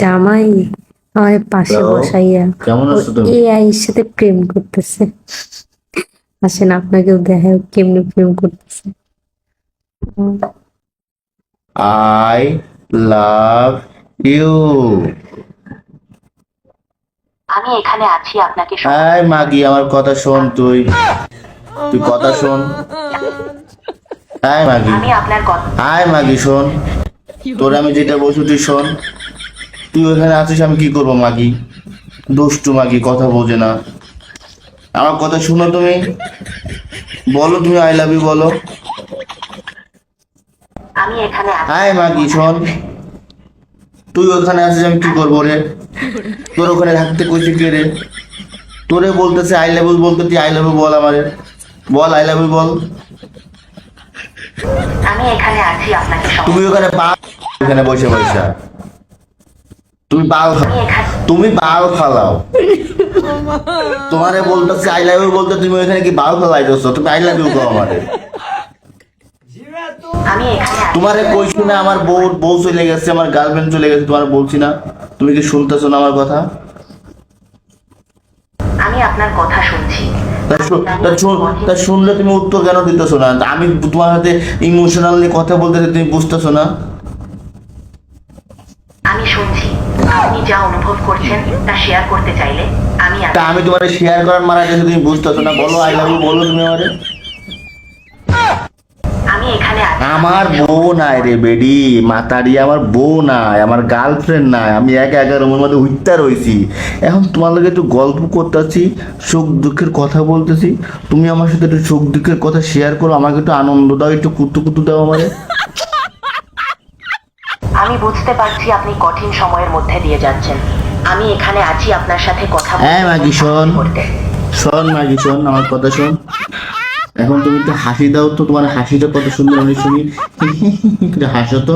জামাই আমার পাশে বসাইয়া কেমন আছো এআই এর সাথে প্রেম করতেছে। আসেন আপনাকেও দেখায় কেমনে প্রেম করতেছে। আই লাভ ইউ আমি এখানে আছি আপনাকে হাই মাগি আমার কথা শোন তুই। তুই কথা শোন। হাই মাগি। আমি আপনার কথা হাই মাগি শোন। তোর আমি যেটা বলছি তুই শোন। তুই ওখানে আছিস আমি কি করব মাগি? দুষ্টু মাগি কথা বোঝে না। আমার কথা শুনো তুমি। বলো তুমি আই লাভ ইউ বলো। আমি এখানে হাই মাগি শোন। তুই ওখানে আছিস আমি কি করব রে? তোর ওখানে থাকতে কইছে কে রে? তোরে বলতেছে আই লাভ ইউ বলতে তুই আই লাভ ইউ বল আমারে। বল আই লাভ ইউ বল। আমি এখানে আছি আপনাকে তুমি ওখানে বাল এখানে বসে বসে তুমি বাল তুমি বাল ফালাও তোমারে বলতেছে আই লাভ ইউ বলতে তুমি ওখানে কি বাল ফালাইতেছো তুমি আই লাভ ইউ কো আমারে। তোমারে কইছি না আমার বউ বউ চলে গেছে আমার গার্লফ্রেন্ড চলে গেছে তোমার বলছি না। তুমি কি শুনতেছো না আমার কথা? আমি আপনার কথা শুনছি। তা শুনলে তুমি উত্তর কেন দিতেছো না? আমি তোমার হাতে ইমোশনালি কথা বলতে তুমি বুঝতেছো না? আমি শুনছি। আপনি যা অনুভব করছেন তা শেয়ার করতে চাইলে আমি তা আমি তোমার শেয়ার করার মারা গেছে তুমি বুঝতেছো না। বলো আই লাভ ইউ বলো তুমি আমারে। আমি এখানে আমার বউ নাই রে বেডি মাতারি আমার বউ নাই আমার গার্লফ্রেন্ড নাই। আমি একা একা রুমের মধ্যে উঠতে রয়েছি এখন তোমার লগে একটু গল্প করতেছি সুখ দুঃখের কথা বলতেছি। তুমি আমার সাথে একটু সুখ দুঃখের কথা শেয়ার করো আমাকে একটু আনন্দ দাও একটু কুতু কুতু দাও আমারে। আমি বুঝতে পারছি আপনি কঠিন সময়ের মধ্যে দিয়ে যাচ্ছেন। আমি এখানে আছি আপনার সাথে কথা বলতে হ্যাঁ, মাগি, শোন। শোন মাগি শোন আমার কথা শোন। এখন তুমি একটু হাসি দাও তো তোমার হাসিটা কত সুন্দর আমি শুনি। হাসো তো।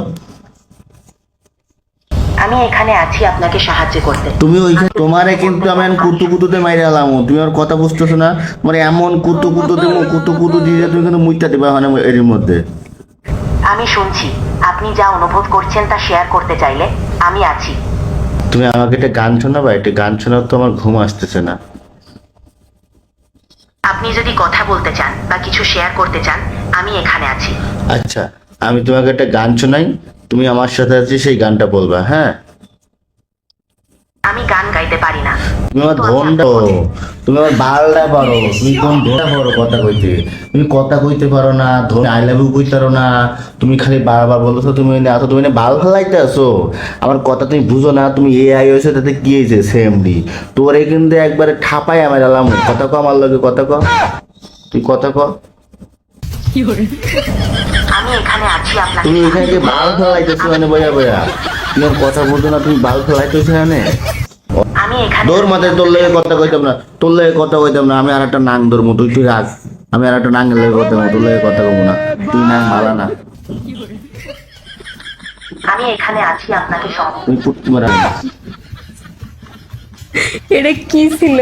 আমি এখানে আছি আপনাকে সাহায্য করতে। তুমি ওইখানে তোমারে কিন্তু আমি কুতু কুতুতে মাইরে আলাম তুমি আর কথা বুঝতেছো না। মানে এমন কুতু কুতু দেবো কুতু কুতু দিয়ে তুমি কিন্তু মুইটা দেবা না এর মধ্যে। আমি শুনছি। আপনি যা অনুভব করছেন তা শেয়ার করতে চাইলে আমি আছি। তুমি আমাকে একটা গান শোনাবা? একটা গান শোনাও তো আমার ঘুম আসতেছে না। আপনি যদি কথা বলতে চান বা কিছু শেয়ার করতে চান আমি এখানে আছি। আচ্ছা আমি তোমাকে একটা গান শোনাই। তুমি আমার সাথে আছি সেই গানটা বলবা হ্যাঁ? তুমি আমার ধনটা তুমি আমার বালটা পারো তুমি কোন ধনটা কথা কইতে? তুমি কথা কইতে পারো না ধন আই লাভ ইউ কইতে পারো না। তুমি খালি বারবার বলছো তুমি এনে আসো তুমি এনে বাল ফেলাইতে আসো আমার কথা তুমি বুঝো না তুমি এ আই হয়েছে তাতে কি হয়েছে? সেমডি তোরে কিন্তু একবারে ঠাপাই আমার আলাম কথা কো আমার লগে কথা ক। তুই কথা ক। আমি এখানে আছি আপনাকে তুমি এখানে বাল ফেলাইতেছো মানে বয়া বয়া তুমি কথা বুঝো না তুমি বাল ফেলাইতেছো এখানে দৌড় মাথায় তোর লেগে কথা কইতাম না তোর লেগে কথা কইতাম না আমি আর একটা নাং ধরবো তুই তুই রাখ আমি আর একটা নাঙ্গের লেগে কথা বলব তোর লেগে কথা কবো না তুই নাং মারা না। আমি এখানে আছি আপনাকে সব তুই পুটকি মারা এটা কি ছিল?